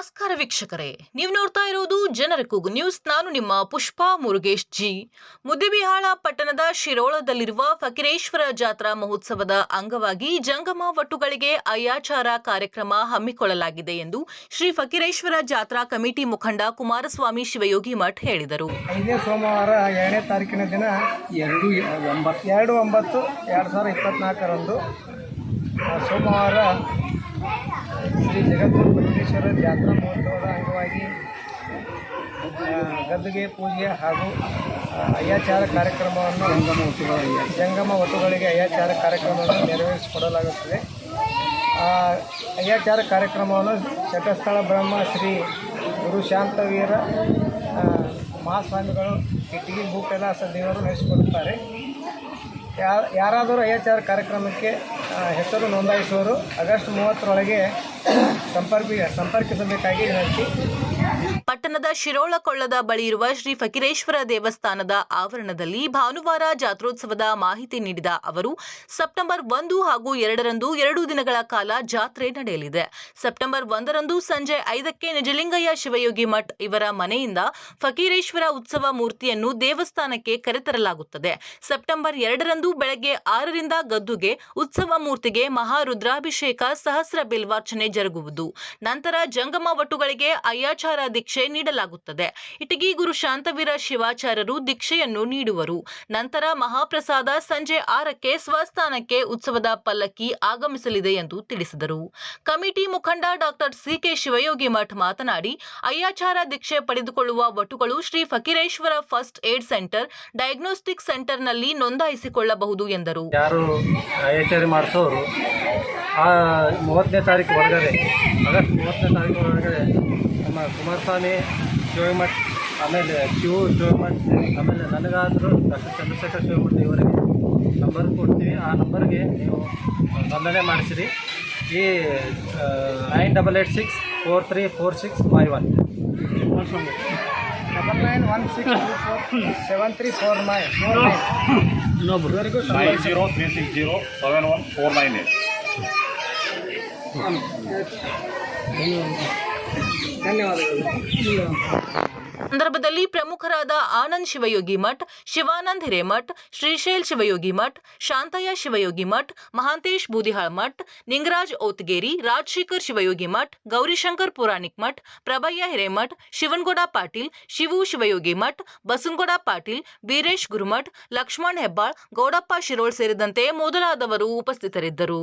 ನಮಸ್ಕಾರ ವೀಕ್ಷಕರೇ, ನೀವು ನೋಡ್ತಾ ಇರೋದು ಜನರ ಕೂಗು ನ್ಯೂಸ್. ನಾನು ನಿಮ್ಮ ಪುಷ್ಪಾ ಮುರುಗೇಶ್ ಜಿ. ಮುದ್ದೆಬಿಹಾಳ ಪಟ್ಟಣದ ಶಿರೋಳದಲ್ಲಿರುವ ಫಕೀರೇಶ್ವರ ಜಾತ್ರಾ ಮಹೋತ್ಸವದ ಅಂಗವಾಗಿ ಜಂಗಮ ವಟುಗಳಿಗೆ ಅಯ್ಯಾಚಾರ ಕಾರ್ಯಕ್ರಮ ಹಮ್ಮಿಕೊಳ್ಳಲಾಗಿದೆ ಎಂದು ಶ್ರೀ ಫಕೀರೇಶ್ವರ ಜಾತ್ರಾ ಕಮಿಟಿ ಮುಖಂಡ ಕುಮಾರಸ್ವಾಮಿ ಶಿವಯೋಗಿ ಮಠ್ ಹೇಳಿದರು. ಇದೇ ಸೋಮವಾರ ಎರಡನೇ ತಾರೀಕಿನ ದಿನ ಎರಡು, ಒಂಬತ್ತು ಎರಡು ಒಂಬತ್ತು, ಎರಡು ಸೋಮವಾರ ಶ್ರೀ ಜಗದ್ಗುರು ಬಸವೇಶ್ವರ ಜಾತ್ರಾ ಮಹೋತ್ಸವದ ಅಂಗವಾಗಿ ಗದ್ದುಗೆ ಪೂಜೆ ಹಾಗೂ ಅಯ್ಯಾಚಾರ ಕಾರ್ಯಕ್ರಮವನ್ನು ಜಂಗಮ ಹುಟ್ಟುಗಳ ಜಂಗಮ ವಟುಗಳಿಗೆ ಅಯ್ಯಾಚಾರ ಕಾರ್ಯಕ್ರಮವನ್ನು ನೆರವೇರಿಸಿಕೊಡಲಾಗುತ್ತದೆ. ಅಯ್ಯಾಚಾರ ಕಾರ್ಯಕ್ರಮವನ್ನು ಶಟಸ್ಥಳ ಬ್ರಹ್ಮ ಶ್ರೀ ಗುರು ಶಾಂತವೀರ ಮಹಾಸ್ವಾಮಿಗಳು, ಇಟ್ಟಿಗೆ ಭೂಕೈಲಾಸ ದೇವರು ನಡೆಸಿಕೊಡುತ್ತಾರೆ. ಯಾರಾದರೂ ಅಯ್ಯಾಚಾರ ಕಾರ್ಯಕ್ರಮಕ್ಕೆ ಹೆಸರು ನೋಂದಾಯಿಸುವರು ಆಗಸ್ಟ್ ಮೂವತ್ತರೊಳಗೆ ಸಂಪರ್ಕ ಸಂಪರ್ಕಿಸಬೇಕಾಗಿ ವಿನಂತಿ. ಪಟ್ಟಣದ ಶಿರೋಳಕೊಳ್ಳದ ಬಳಿ ಇರುವ ಶ್ರೀ ಫಕೀರೇಶ್ವರ ದೇವಸ್ಥಾನದ ಆವರಣದಲ್ಲಿ ಭಾನುವಾರ ಜಾತ್ರೋತ್ಸವದ ಮಾಹಿತಿ ನೀಡಿದ ಅವರು, ಸೆಪ್ಟೆಂಬರ್ ಒಂದು ಹಾಗೂ ಎರಡರಂದು ಎರಡು ದಿನಗಳ ಕಾಲ ಜಾತ್ರೆ ನಡೆಯಲಿದೆ. ಸೆಪ್ಟೆಂಬರ್ ಒಂದರಂದು ಸಂಜೆ ಐದಕ್ಕೆ ನಿಜಲಿಂಗಯ್ಯ ಶಿವಯೋಗಿ ಮಠ್ ಇವರ ಮನೆಯಿಂದ ಫಕೀರೇಶ್ವರ ಉತ್ಸವ ಮೂರ್ತಿಯನ್ನು ದೇವಸ್ಥಾನಕ್ಕೆ ಕರೆತರಲಾಗುತ್ತದೆ. ಸೆಪ್ಟೆಂಬರ್ ಎರಡರಂದು ಬೆಳಗ್ಗೆ ಆರರಿಂದ ಗದ್ದುಗೆ ಉತ್ಸವ ಮೂರ್ತಿಗೆ ಮಹಾರುದ್ರಾಭಿಷೇಕ ಸಹಸ್ರ ಬಿಲ್ವಾರ್ಚನೆ ಜರುಗುವುದು. ನಂತರ ಜಂಗಮ ವಟುಗಳಿಗೆ ಅಯ್ಯಾಚಾರ ದೀಕ್ಷೆ ನೀಡಲಾಗುತ್ತದೆ. ಇಟಗಿ ಗುರು ಶಾಂತವೀರ ಶಿವಾಚಾರ್ಯರು ದೀಕ್ಷೆಯನ್ನು ನೀಡುವರು. ನಂತರ ಮಹಾಪ್ರಸಾದ ಸಂಜೆ ಆರಕ್ಕೆ ಸ್ವಸ್ಥಾನಕ್ಕೆ ಉತ್ಸವದ ಪಲ್ಲಕ್ಕಿ ಆಗಮಿಸಲಿದೆ ಎಂದು ತಿಳಿಸಿದರು. ಕಮಿಟಿ ಮುಖಂಡ ಡಾಕ್ಟರ್ ಸಿಕೆ ಶಿವಯೋಗಿ ಮಠ್ ಮಾತನಾಡಿ, ಅಯ್ಯಾಚಾರ ದೀಕ್ಷೆ ಪಡೆದುಕೊಳ್ಳುವ ವಟುಗಳು Shri Fakireshwara first aid centre diagnostic ಸೆಂಟರ್ನಲ್ಲಿ ನೋಂದಾಯಿಸಿಕೊಳ್ಳಬಹುದು ಎಂದರು. ಮಾಡಿಸೋರು, ಆ ಮೂವತ್ತನೇ ತಾರೀಕು ಒಳಗಡೆ, ಆಗಸ್ಟ್ ಮೂವತ್ತನೇ ತಾರೀಕು ಒಳಗಡೆ ಕುಮಾರಸ್ವಾಮಿ ಶಿವಮಠ್ ಆಮೇಲೆ ಶಿವು ಶಿವಮಠ್ ಆಮೇಲೆ ನನಗಾದರೂ ಡಾಕ್ಟರ್ ಚಂದ್ರಶೇಖರ್ ಶಿವಮಠ್ ಇವರಿಗೆ ನಂಬರ್ ಕೊಡ್ತೀವಿ. ಆ ನಂಬರ್ಗೆ ನೀವು ನೋಂದಣಿ ಮಾಡಿಸಿರಿ. ಈ nine double eight six four three four six five one. Double nine one six four seven three four nine. ಇನ್ನೊಬ್ರು. ಇವರಿಗೂ nine zero three six zero seven one four nine eight. ಸಂದರ್ಭದಲ್ಲಿ ಪ್ರಮುಖರಾದ ಆನಂದ್ ಶಿವಯೋಗಿ ಮಠ್, ಶಿವಾನಂದ್ ಹಿರೇಮಠ್, ಶ್ರೀಶೈಲ್ ಶಿವಯೋಗಿ ಮಠ್, ಶಾಂತಯ್ಯ ಶಿವಯೋಗಿ ಮಠ್, ಮಹಾಂತೇಶ್ ಬೂದಿಹಾಳ್ ಮಠ್, ನಿಂಗರಾಜ್ ಓತ್ಗೇರಿ, ರಾಜಶೇಖರ್ ಶಿವಯೋಗಿ ಮಠ್, ಗೌರಿಶಂಕರ್ ಪುರಾಣಿಕ್ ಮಠ್, ಪ್ರಭಯ್ಯ ಹಿರೇಮಠ್, ಶಿವನ್ಗೌಡ ಪಾಟೀಲ್, ಶಿವು ಶಿವಯೋಗಿ ಮಠ್, ಬಸನಗೌಡ ಪಾಟೀಲ್, ವೀರೇಶ್ ಗುರುಮಠ್, ಲಕ್ಷ್ಮಣ್ ಹೆಬ್ಬಾಳ್, ಗೌಡಪ್ಪ ಶಿರೋಳ್ ಸೇರಿದಂತೆ ಮೊದಲಾದವರು ಉಪಸ್ಥಿತರಿದ್ದರು.